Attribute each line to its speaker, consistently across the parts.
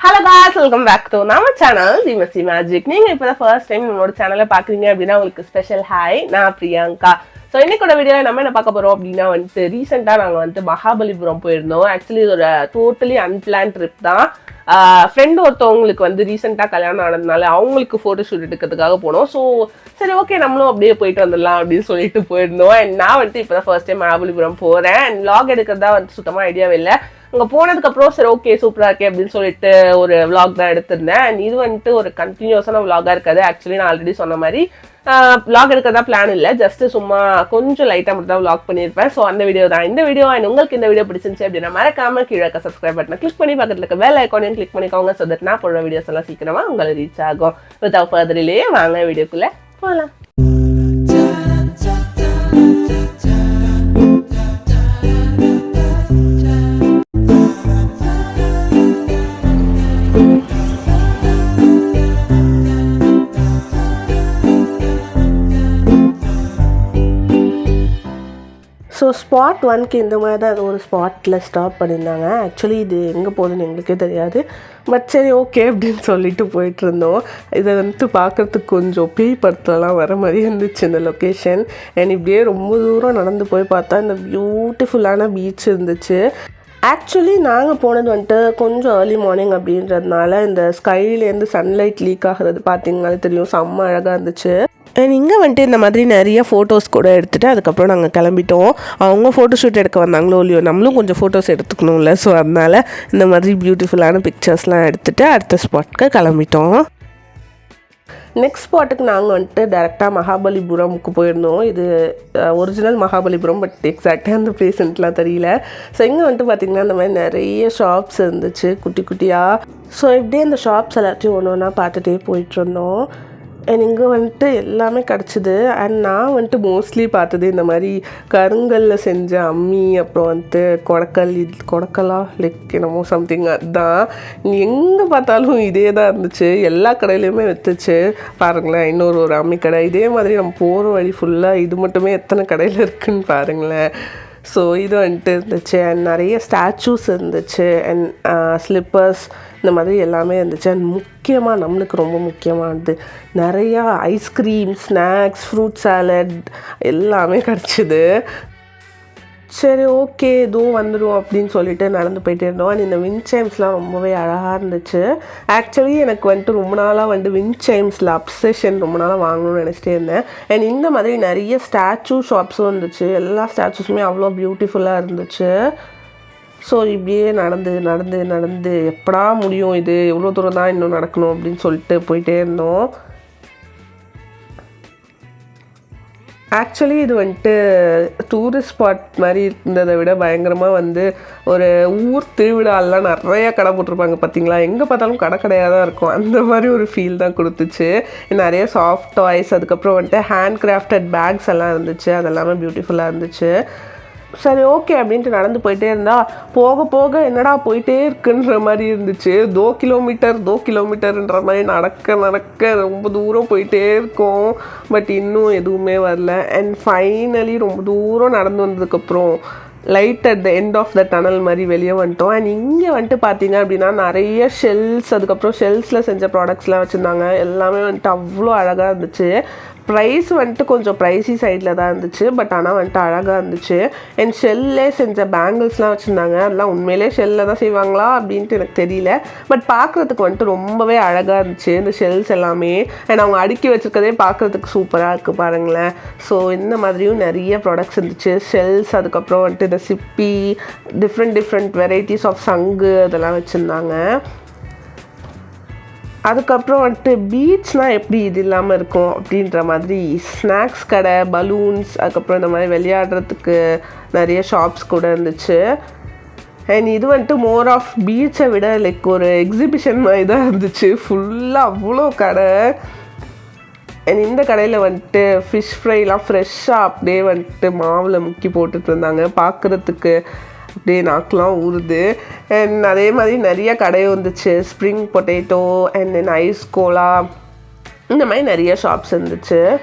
Speaker 1: Hello guys welcome back to நம்ம channel சிமசி magic நீங்க இப்போ தான் ஃபர்ஸ்ட் டைம் நம்மளோட சேனலை பாக்குறீங்க அப்படின்னா உங்களுக்கு ஸ்பெஷல் ஹாய் நான் பிரியங்கா. ஸோ இன்னைக்கோட வீடியோவில் நம்ம என்ன பார்க்க போகிறோம் அப்படின்னா வந்துட்டு ரீசெண்டாக நாங்கள் வந்து மகாபலிபுரம் போயிருந்தோம். ஆக்சுவலி இது ஒரு டோட்டலி அன்பிளான் ட்ரிப் தான். ஃப்ரெண்டு ஒருத்தவங்களுக்கு வந்து ரீசெண்டாக கல்யாணம் ஆனதுனால அவங்களுக்கு ஃபோட்டோ ஷூட் எடுக்கிறதுக்காக போனோம். ஸோ சரி ஓகே நம்மளும் அப்படியே போயிட்டு வந்துடலாம் அப்படின்னு சொல்லிட்டு போயிருந்தோம். அண்ட் நான் வந்துட்டு இப்போ தான் ஃபர்ஸ்ட் டைம் மகாபலிபுரம் போகிறேன் அண்ட் லாக் எடுக்கிறதா வந்து சுத்தமாக ஐடியாவே இல்லை. அங்கே போனதுக்கப்புறம் சரி ஓகே சூப்பராக இருக்கே அப்படின்னு சொல்லிட்டு ஒரு விளாக் தான் எடுத்திருந்தேன். அண்ட் இது வந்துட்டு ஒரு கண்டினியூஸான விளாகாக இருக்காது. ஆக்சுவலி நான் ஆல்ரெடி சொன்ன மாதிரி vlog எடுக்கிறதா பிளான் இல்லை. ஜஸ்ட் சும்மா கொஞ்சம் லைட்டாக மட்டும் தான் vlog பண்ணியிருப்பேன் ஸோ அந்த வீடியோ தான். இந்த வீடியோ அண்ட் உங்களுக்கு இந்த வீடியோ பிடிச்சிருந்துச்சு அப்படின்னா மறக்காம கீழே இருக்க சப்ஸ்கிரைப் பட்டனை கிளிக் பண்ணி பக்கத்தில் இருக்க வேலை ஐக்கானையும் கிளிக் பண்ணிக்கோங்க. ஸோ தட் நான் போடுற வீடியோஸ் எல்லாம் சீக்கிரமா உங்களை ரீச் ஆகும். வித்தவுட் ஃபர்தரிலேயே வாங்க வீடியோக்குள்ளே போகலாம் ஸ்பாட் ஒன்க்கு இந்த மாதிரி தான் அது ஒரு ஸ்பாட்டில் ஸ்டாப் பண்ணியிருந்தாங்க. ஆக்சுவலி இது எங்கே போகுதுன்னு எங்களுக்கே தெரியாது. பட் சரி ஓகே அப்படின்னு சொல்லிட்டு போயிட்டு இருந்தோம் இதை வந்துட்டு பார்க்குறதுக்கு கொஞ்சம் பேய் படத்துலலாம் வர மாதிரி இருந்துச்சு இந்த லொக்கேஷன் அண்ட் இப்படியே ரொம்ப தூரம் நடந்து போய் பார்த்தா இந்த பியூட்டிஃபுல்லான பீச் இருந்துச்சு. ஆக்சுவலி நாங்கள் போனது வந்துட்டு கொஞ்சம் ஏர்லி மார்னிங் அப்படின்றதுனால இந்த ஸ்கைலேருந்து சன்லைட் லீக் ஆகிறது பார்த்தீங்கனாலே தெரியும். செம்ம அழகாக இருந்துச்சு. அண்ட் இங்கே வந்துட்டு இந்த மாதிரி நிறைய ஃபோட்டோஸ் கூட எடுத்துகிட்டு அதுக்கப்புறம் நாங்கள் கிளம்பிட்டோம். அவங்க ஃபோட்டோ ஷூட் எடுக்க வந்தாங்களோ இல்லையோ நம்மளும் கொஞ்சம் ஃபோட்டோஸ் எடுத்துக்கணும்ல. ஸோ அதனால் இந்த மாதிரி பியூட்டிஃபுல்லான பிக்சர்ஸ்லாம் எடுத்துகிட்டு அடுத்த ஸ்பாட்க்கு கிளம்பிட்டோம். நெக்ஸ்ட் ஸ்பாட்டுக்கு நாங்கள் வந்துட்டு டேரெக்டாக மகாபலிபுரமுக்கு போயிருந்தோம். இது ஒரிஜினல் மகாபலிபுரம் பட் எக்ஸாக்டாக அந்த பிளேஸ்ன்ட்டுலாம் தெரியல. ஸோ இங்கே வந்துட்டு பார்த்திங்கன்னா அந்த மாதிரி நிறைய ஷாப்ஸ் இருந்துச்சு குட்டி குட்டியாக ஸோ இப்படியே அந்த ஷாப்ஸ் எல்லாத்தையும் ஒன்று ஒன்றா பார்த்துட்டே போயிட்டுருந்தோம் அண்ட் இங்கே வந்துட்டு எல்லாமே கிடச்சிது. அண்ட் நான் வந்துட்டு மோஸ்ட்லி பார்த்தது இந்த மாதிரி கருங்கல்ல செஞ்ச அம்மி அப்புறம் வந்துட்டு கொடக்கல் இது கொடக்கலா லைக் என்னமோ சம்திங் அதுதான். எங்கே பார்த்தாலும் இதே தான் இருந்துச்சு. எல்லா கடையிலையுமே விற்றுச்சு பாருங்களேன் இன்னொரு ஒரு அம்மி கடை. இதே மாதிரி நம்ம போகிற வழி ஃபுல்லாக இது மட்டுமே எத்தனை கடையில் இருக்குன்னு பாருங்களேன். ஸோ இது வந்துட்டு இருந்துச்சு. அண்ட் நிறைய ஸ்டாச்சூஸ் இருந்துச்சு. அண்ட் ஸ்லிப்பர்ஸ் uh, இந்த மாதிரி எல்லாமே இருந்துச்சு. அண்ட் முக்கியமாக நம்மளுக்கு ரொம்ப முக்கியமானது நிறையா ஐஸ்கிரீம் ஸ்நாக்ஸ் ஃப்ரூட் சாலட் எல்லாமே கிடச்சிது. சரி ஓகே எதுவும் வந்துடும் அப்படின்னு சொல்லிட்டு நடந்து போயிட்டே இருந்தோம். அண்ட் இந்த வின் சைம்ஸ்லாம் ரொம்பவே அழகாக இருந்துச்சு. ஆக்சுவலி எனக்கு வந்துட்டு ரொம்ப நாளாக வந்துட்டு வின் சைம்ஸில் அப்சஷன் ரொம்ப நாளாக வாங்கணும்னு நினச்சிட்டே இருந்தேன். அண்ட் இந்த மாதிரி நிறைய ஸ்டாச்சு ஷாப்ஸும் இருந்துச்சு. எல்லா ஸ்டாச்சுஸுமே அவ்வளோ பியூட்டிஃபுல்லாக இருந்துச்சு. ஸோ இப்படியே நடந்து நடந்து நடந்து எப்படா முடியும் இது? எவ்வளோ தூரம் தான் இன்னும் நடக்கணும் அப்படின்னு சொல்லிட்டு போயிட்டே இருந்தோம். ஆக்சுவலி இது வந்துட்டு டூரிஸ்ட் ஸ்பாட் மாதிரி இருந்ததை விட பயங்கரமாக வந்து ஒரு ஊர் திருவிழாலாம் நிறைய கடை போட்டிருப்பாங்க பார்த்தீங்களா? எங்கே பார்த்தாலும் கடை கடையாக தான் இருக்கும். அந்த மாதிரி ஒரு ஃபீல் தான் கொடுத்துச்சு. நிறைய சாஃப்ட் டாய்ஸ் அதுக்கப்புறம் வந்துட்டு ஹேண்ட் கிராஃப்டட் பேக்ஸ் எல்லாம் இருந்துச்சு. அதெல்லாமே பியூட்டிஃபுல்லாக இருந்துச்சு. சரி ஓகே அப்படின்ட்டு நடந்து போயிட்டே இருந்தா போக போக என்னடா போயிட்டே இருக்குன்ற மாதிரி இருந்துச்சு. தோ கிலோமீட்டர் தோ கிலோமீட்டர்ன்ற மாதிரி நடக்க நடக்க ரொம்ப தூரம் போயிட்டே இருக்கோம். பட் இன்னும் எதுவுமே வரல. அண்ட் ஃபைனலி ரொம்ப தூரம் நடந்து வந்ததுக்கப்புறம் light at the end of the tunnel மாதிரி வெளியே வந்துட்டோம். அண்ட் இங்கே வந்துட்டு பார்த்தீங்க அப்படின்னா நிறைய ஷெல்ஸ் அதுக்கப்புறம் ஷெல்ஸில் செஞ்ச ப்ராடக்ட்ஸ்லாம் வச்சுருந்தாங்க. எல்லாமே வந்துட்டு அவ்வளோ அழகாக இருந்துச்சு. ப்ரைஸ் வந்துட்டு கொஞ்சம் ப்ரைஸி சைடில் தான் இருந்துச்சு. பட் ஆனால் வந்துட்டு அழகாக இருந்துச்சு. அண்ட் ஷெல்லே செஞ்ச பேங்கிள்ஸ்லாம் வச்சுருந்தாங்க. அதெல்லாம் உண்மையிலே ஷெல்லில் தான் செய்வாங்களா அப்படின்ட்டு எனக்கு தெரியல. பட் பார்க்குறதுக்கு வந்துட்டு ரொம்பவே அழகாக இருந்துச்சு. இந்த ஷெல்ஸ் எல்லாமே. அண்ட் அவங்க அடுக்கி வச்சுருக்கதே பார்க்குறதுக்கு சூப்பராக இருக்குது பாருங்களேன். ஸோ இந்த மாதிரியும் நிறைய ப்ராடக்ட்ஸ் இருந்துச்சு. ஷெல்ஸ் அதுக்கப்புறம் வந்துட்டு இந்த சிப்பி டிஃப்ரெண்ட் டிஃப்ரெண்ட் வெரைட்டிஸ் ஆஃப் சங்கு அதெல்லாம் வச்சுருந்தாங்க. அதுக்கப்புறம் வந்துட்டு பீச்னால் எப்படி இது இல்லாமல் இருக்கும் அப்படின்ற மாதிரி ஸ்நாக்ஸ் கடை பலூன்ஸ் அதுக்கப்புறம் இந்த மாதிரி விளையாடுறதுக்கு நிறைய ஷாப்ஸ் கூட இருந்துச்சு. அண்ட் இது வந்துட்டு மோர் ஆஃப் பீச்சை விட லைக் ஒரு எக்ஸிபிஷன் மாதிரி தான் இருந்துச்சு. ஃபுல்லாக அவ்வளோ கடை. அண்ட் இந்த கடையில் வந்துட்டு ஃபிஷ் ஃப்ரைலாம் ஃப்ரெஷ்ஷாக அப்படியே வந்துட்டு மாவில் முக்கி போட்டுட்டு இருந்தாங்க. பார்க்குறதுக்கு அப்படியே நாக்கெலாம் ஊறுது. அண்ட் அதே மாதிரி நிறைய கடை வந்துச்சு. Spring potato and then ice cola இந்த மாதிரி நிறைய ஷாப்ஸ் இருந்துச்சு.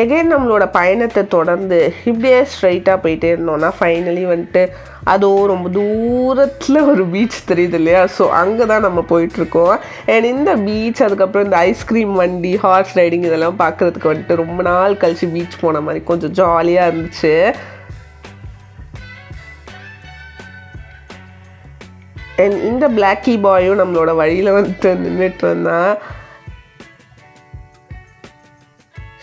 Speaker 1: எகைன் நம்மளோட பயணத்தை தொடர்ந்து இப்படியே ஸ்ட்ரைட்டாக போயிட்டே இருந்தோம்னா ஃபைனலி வந்துட்டு அதோ ரொம்ப தூரத்தில் ஒரு பீச் தெரியுது இல்லையா? ஸோ அங்கே தான் நம்ம போயிட்டுருக்கோம். அண்ட் இந்த பீச் அதுக்கப்புறம் இந்த ஐஸ்கிரீம் வண்டி ஹார்ஸ் ரைடிங் இதெல்லாம் பார்க்குறதுக்கு வந்துட்டு ரொம்ப நாள் கழிச்சு பீச் போன மாதிரி கொஞ்சம் ஜாலியாக இருந்துச்சு. அண்ட் இந்த பிளாக்கி பாயும் நம்மளோட வழியில் வந்துட்டு நின்றுட்டு இருந்தான்.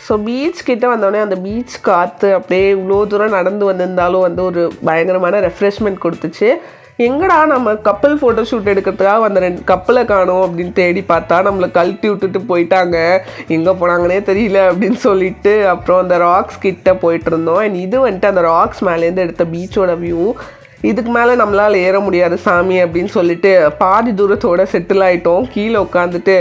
Speaker 1: ஸோ பீச் கிட்ட வந்தோடனே அந்த பீச் காற்று அப்படியே இவ்வளோ தூரம் நடந்து வந்திருந்தாலும் வந்து ஒரு பயங்கரமான ரெஃப்ரெஷ்மெண்ட் கொடுத்துச்சு. எங்கடா நம்ம கப்பல் ஃபோட்டோ ஷூட் எடுக்கிறதுக்காக அந்த ரெண்டு கப்பலை காணோம் அப்படின்னு தேடி பார்த்தா நம்மளை கழட்டி விட்டுட்டு போயிட்டாங்க. எங்கே போனாங்கன்னே தெரியல அப்படின்னு சொல்லிட்டு அப்புறம் அந்த ராக்ஸ் கிட்டே போயிட்டு இருந்தோம். அண்ட் இது வந்துட்டு அந்த ராக்ஸ் மேலேருந்து எடுத்த பீச்சோட வியூ இதுக்கு மேலே நம்மளால் ஏற முடியாது சாமி அப்படின்னு சொல்லிட்டு பாதி தூரத்தோடு செட்டில் ஆகிட்டோம் கீழே உட்காந்துட்டு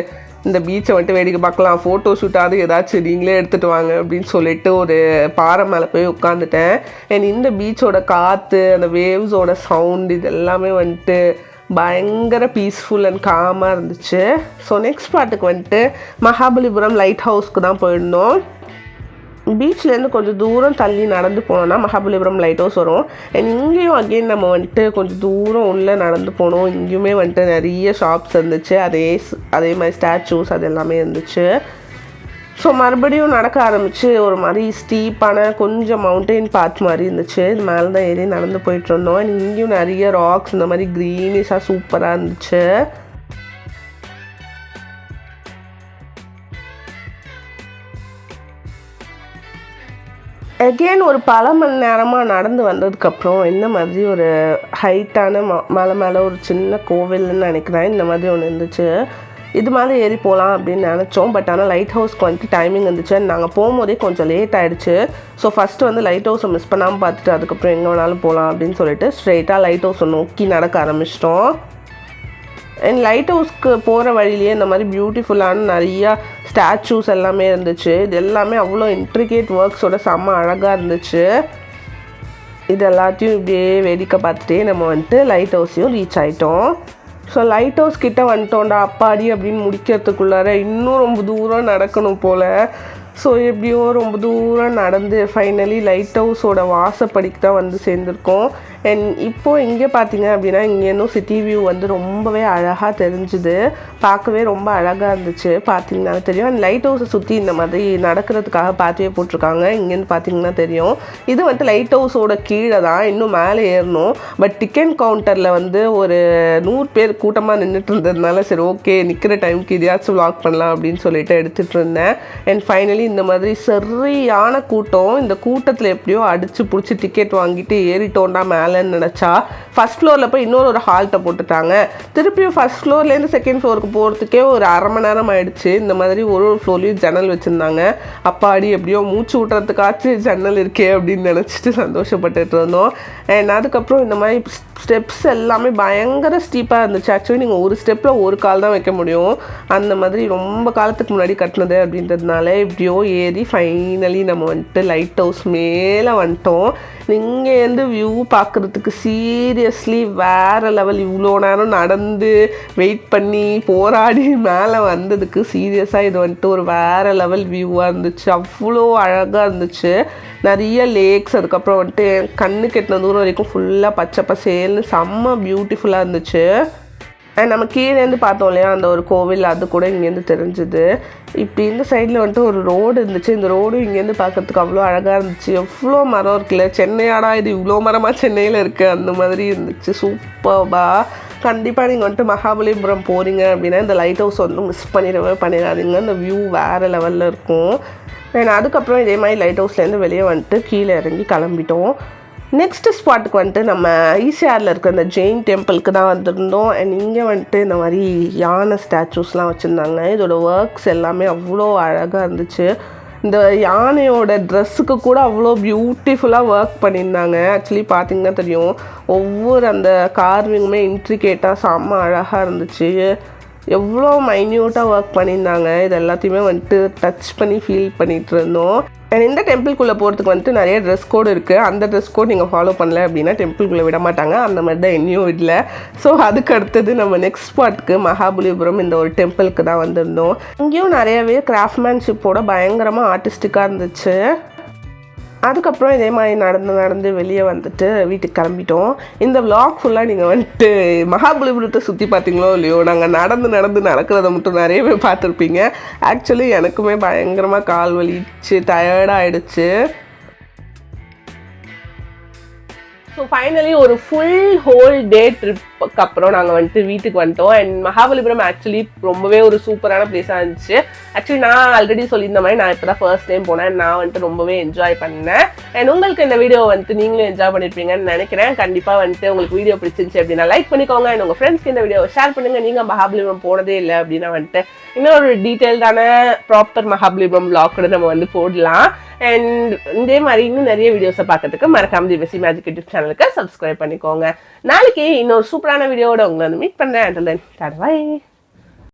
Speaker 1: இந்த பீச்சை வந்துட்டு வேடிக்கை பார்க்கலாம் ஃபோட்டோ ஷூட்டாவது ஏதாச்சும் நீங்களே எடுத்துகிட்டு வாங்க அப்படின்னு சொல்லிட்டு ஒரு பாறை மேலே போய் உட்காந்துட்டேன் அண்ட் இந்த பீச்சோட காற்று அந்த வேவ்ஸோட சவுண்ட் இது எல்லாமே வந்துட்டு பயங்கர பீஸ்ஃபுல் அண்ட் காமாக இருந்துச்சு. ஸோ நெக்ஸ்ட் பாட்டுக்கு வந்துட்டு மகாபலிபுரம் லைட் ஹவுஸ்க்கு தான் போயிருந்தோம். பீச்லேருந்து கொஞ்சம் தூரம் தள்ளி நடந்து போனோம்னா மகாபலிபுரம் லைட் ஹவுஸ் வரும். அண்ட் இங்கேயும் அகெயின் நம்ம வந்துட்டு கொஞ்சம் தூரம் உள்ளே நடந்து போனோம். இங்கேயுமே வந்துட்டு நிறைய ஷாப்ஸ் இருந்துச்சு. அதே ஸ்- அதே மாதிரி ஸ்டாச்சூஸ் அது எல்லாமே இருந்துச்சு. ஸோ மறுபடியும் நடக்க ஆரம்பிச்சு ஒரு மாதிரி ஸ்டீப்பான கொஞ்சம் மவுண்டெயின் பாத் மாதிரி இருந்துச்சு. இது மேலே தான் ஏறி நடந்து போயிட்டு இருந்தோம். இங்கேயும் நிறைய ராக்ஸ் இந்த மாதிரி க்ரீனிஷாக சூப்பராக இருந்துச்சு. அகெயின் ஒரு பல மணி நேரமாக நடந்து வந்ததுக்கப்புறம் இந்த மாதிரி ஒரு ஹைட்டான ம மலை மேலே ஒரு சின்ன கோவில்னு நினைக்கிறேன். இந்த மாதிரி ஒன்று இருந்துச்சு. இது மாதிரி ஏறி போகலாம் அப்படின்னு நினச்சோம். பட் ஆனால் லைட் ஹவுஸ்க்கு வந்துட்டு டைமிங் இருந்துச்சு. நாங்கள் போகும்போதே கொஞ்சம் லேட் ஆகிடுச்சு ஸோ ஃபஸ்ட்டு வந்து லைட் ஹவுஸை மிஸ் பண்ணாமல் பார்த்துட்டு அதுக்கப்புறம் எங்கே வேணாலும் போகலாம் அப்படின்னு சொல்லிட்டு ஸ்ட்ரெயிட்டாக லைட் ஹவுஸை நோக்கி நடக்க ஆரம்பிச்சிட்டோம். அண்ட் லைட் ஹவுஸ்க்கு போகிற வழியிலேயே இந்த மாதிரி பியூட்டிஃபுல்லான நிறையா ஸ்டாச்சூஸ் எல்லாமே இருந்துச்சு. இது எல்லாமே அவ்வளோ இன்ட்ரிகேட் ஒர்க்ஸோட செம்ம அழகாக இருந்துச்சு. இது எல்லாத்தையும் இப்படியே வேடிக்கை பார்த்துட்டே நம்ம வந்துட்டு லைட் ஹவுஸையும் ரீச் ஆகிட்டோம் ஸோ லைட் ஹவுஸ் கிட்டே வந்துட்டோம்டா அப்பாடி அப்படின்னு முடிக்கிறதுக்குள்ளார இன்னும் ரொம்ப தூரம் நடக்கணும் போல். ஸோ எப்படியோ ரொம்ப தூரம் நடந்து ஃபைனலி லைட் ஹவுஸோட வாசப்படிக்கு தான் வந்து சேர்ந்துருக்கோம். அண்ட் இப்போது இங்கே பார்த்தீங்க அப்படின்னா இங்கேருந்தும் சிட்டி வியூ வந்து ரொம்பவே அழகாக தெரிஞ்சுது. பார்க்கவே ரொம்ப அழகாக இருந்துச்சு. பார்த்தீங்கன்னா தெரியும். அண்ட் லைட் ஹவுஸை சுற்றி இந்த மாதிரி நடக்கிறதுக்காக பாத்தியே போட்டிருக்காங்க. இங்கேருந்து பார்த்தீங்கன்னா தெரியும். இது வந்து லைட் ஹவுஸோட கீழே தான். இன்னும் மேலே ஏறணும். பட் டிக்கெட் கவுண்டரில் வந்து ஒரு நூறு பேர் கூட்டமாக நின்றுட்டு இருந்ததுனால சரி ஓகே நிற்கிற டைமுக்கு இதையாச்சும் வாக் பண்ணலாம் அப்படின்னு சொல்லிட்டு எடுத்துகிட்டு இருந்தேன். அண்ட் ஃபைனலி இந்த மாதிரி சரியான கூட்டம் இந்த கூட்டத்தில் எப்படியோ அடித்து பிடிச்சி டிக்கெட் வாங்கிட்டு ஏறிட்டோண்டா மேலேன்னு நினச்சா ஃபஸ்ட் ஃப்ளோரில் போய் இன்னொரு ஒரு ஹால்ட்டை போட்டுட்டாங்க. திருப்பியும் ஃபஸ்ட் ஃப்ளோர்லேருந்து செகண்ட் ஃப்ளோருக்கு போகிறதுக்கே ஒரு அரை மணி நேரம் ஆயிடுச்சு. இந்த மாதிரி ஒரு ஒரு ஃப்ளோர்லேயும் ஜன்னல் வச்சுருந்தாங்க. அப்பாடி எப்படியோ மூச்சு விட்றதுக்காச்சும் ஜன்னல் இருக்கே அப்படின்னு நினச்சிட்டு சந்தோஷப்பட்டுட்டு இருந்தோம். அண்ட் அதுக்கப்புறம் இந்த மாதிரி ஸ்டெப்ஸ் எல்லாமே பயங்கர ஸ்டீப்பாக இருந்துச்சு. ஆக்சுவலி நீங்கள் ஒரு ஸ்டெப்பில் ஒரு கால் தான் வைக்க முடியும். அந்த மாதிரி ரொம்ப காலத்துக்கு முன்னாடி கட்டினது அப்படின்றதுனால இப்படியோ ஏறி ஃபைனலி நம்ம வந்துட்டு லைட் ஹவுஸ் மேலே வந்துட்டோம். இங்கேருந்து வியூ பார்க்குறதுக்கு சீரியஸ்லி வேறு லெவல் இவ்வளோ நேரம் நடந்து வெயிட் பண்ணி போராடி மேலே வந்ததுக்கு சீரியஸாக இது வந்துட்டு ஒரு வேறு லெவல் வியூவாக இருந்துச்சு. அவ்வளோ அழகாக இருந்துச்சு. நிறைய லேக்ஸ் அதுக்கப்புறம் வந்துட்டு கண்ணு கெட்டின தூரம் வரைக்கும் ஃபுல்லாக பச்சை பசேல்னு செம்ம பியூட்டிஃபுல்லாக இருந்துச்சு. அண்ட் நம்ம கீழேருந்து பார்த்தோம் இல்லையா அந்த ஒரு கோவில் அது கூட இங்கேருந்து தெரிஞ்சுது. இப்படி இந்த சைடில் வந்துட்டு ஒரு ரோடு இருந்துச்சு. இந்த ரோடும் இங்கேருந்து பார்க்கறதுக்கு அவ்வளோ அழகாக இருந்துச்சு. எவ்வளோ மரம் இருக்குல்ல சென்னையாடா இது இவ்வளோ மரமாக சென்னையில் இருக்குது அந்த மாதிரி இருந்துச்சு. சூப்பர்பா கண்டிப்பாக நீங்கள் வந்துட்டு மகாபலிபுரம் போகிறீங்க அப்படின்னா இந்த லைட் ஹவுஸ் வந்து மிஸ் பண்ணிடவே பண்ணிடாதீங்க. இந்த வியூ வேறு லெவலில் இருக்கும். அண்ட் அதுக்கப்புறம் இதே மாதிரி லைட் ஹவுஸ்லேருந்து வெளியே வந்துட்டு கீழே இறங்கி கிளம்பிட்டோம். நெக்ஸ்ட் ஸ்பாட்டுக்கு வந்துட்டு நம்ம ஈசிஆரில் இருக்க அந்த ஜெயின் டெம்பிளுக்கு தான் வந்திருந்தோம். அண்ட் இங்கே வந்துட்டு இந்த மாதிரி யானை ஸ்டாச்சூஸ்லாம் வச்சுருந்தாங்க. இதோட ஒர்க்ஸ் எல்லாமே அவ்வளோ அழகாக இருந்துச்சு. இந்த யானையோட ட்ரெஸ்ஸுக்கு கூட அவ்வளோ பியூட்டிஃபுல்லாக ஒர்க் பண்ணியிருந்தாங்க. ஆக்சுவலி பார்த்திங்கன்னா தெரியும். ஒவ்வொரு அந்த கார்விங்குமே இன்ட்ரிகேட்டாக செம்ம அழகாக இருந்துச்சு. எவ்வளோ மைன்யூட்டாக ஒர்க் பண்ணியிருந்தாங்க. இது எல்லாத்தையுமே வந்துட்டு டச் பண்ணி ஃபீல் பண்ணிகிட்டு இருந்தோம். அண்ட் இந்த டெம்பிள்குள்ளே போகிறதுக்கு வந்துட்டு நிறைய ட்ரெஸ் கோடு இருக்குது அந்த ட்ரெஸ் கோட் நீங்கள் ஃபாலோ பண்ணல அப்படின்னா டெம்பிள்குள்ளே விட மாட்டாங்க. அந்த மாதிரி தான் என்னையும் இல்லை. ஸோ அதுக்கு அடுத்தது நம்ம நெக்ஸ்ட் ஸ்பாட்க்கு மகாபலிபுரம் இந்த ஒரு டெம்பிளுக்கு தான் வந்திருந்தோம். இங்கேயும் நிறையவே கிராஃப்ட்மேன்ஷிப்போட பயங்கரமாக ஆர்டிஸ்டிக்காக இருந்துச்சு. அதுக்கப்புறம் இதே மாதிரி நடந்து நடந்து வெளியே வந்துட்டு வீட்டுக்கு கிளம்பிட்டோம். இந்த விளாக் ஃபுல்லாக நீங்கள் வந்துட்டு மகாபலிபுரத்தை சுற்றி பார்த்தீங்களோ இல்லையோ நாங்கள் நடந்து நடந்து நடக்கிறத மட்டும் நிறையவே பார்த்துருப்பீங்க. ஆக்சுவலி எனக்குமே பயங்கரமாக கால் வலிச்சு டயர்டாகிடுச்சு ஸோ ஃபைனலி ஒரு ஃபுல் ஹோல் டே ட்ரிப்புக்கு அப்புறம் நாங்கள் வந்துட்டு வீட்டுக்கு வந்துட்டோம். அண்ட் மகாபலிபுரம் ஆக்சுவலி ரொம்பவே ஒரு சூப்பரான பிளேஸாக இருந்துச்சு. ஆக்சுவலி நான் ஆல்ரெடி சொல்லியிருந்த மாதிரி நான் இப்போ தான் ஃபர்ஸ்ட் டைம் போனேன். நான் வந்துட்டு ரொம்பவே என்ஜாய் பண்ணேன். அண்ட் உங்களுக்கு இந்த வீடியோ வந்துட்டு நீங்களும் என்ஜாய் பண்ணியிருப்பீங்கன்னு நினைக்கிறேன். கண்டிப்பாக வந்துட்டு உங்களுக்கு வீடியோ பிடிச்சிருந்துச்சு அப்படின்னா லைக் பண்ணிக்கோங்க. அண்ட் உங்கள் ஃப்ரெண்ட்ஸ்க்கு இந்த வீடியோ ஷேர் பண்ணுங்கள் நீங்கள் மகாபலிபுரம் போனதே இல்லை அப்படின்னா வந்துட்டு இன்னொரு டீட்டெயில்டான ப்ராப்பர் மகாபலிபுரம் vlog கூட நம்ம வந்து போடலாம். அண்ட் இதே மாதிரி இன்னும் நிறைய வீடியோஸை பார்க்கறதுக்கு மறக்காம திவசி மேஜிக் யூடியூப் சேனலுக்கு சப்ஸ்கிரைப் பண்ணிக்கோங்க. நாளைக்கு இன்னொரு சூப்பரான வீடியோட உங்களை வந்து மீட் பண்ணுறேன் அண்ட் தென்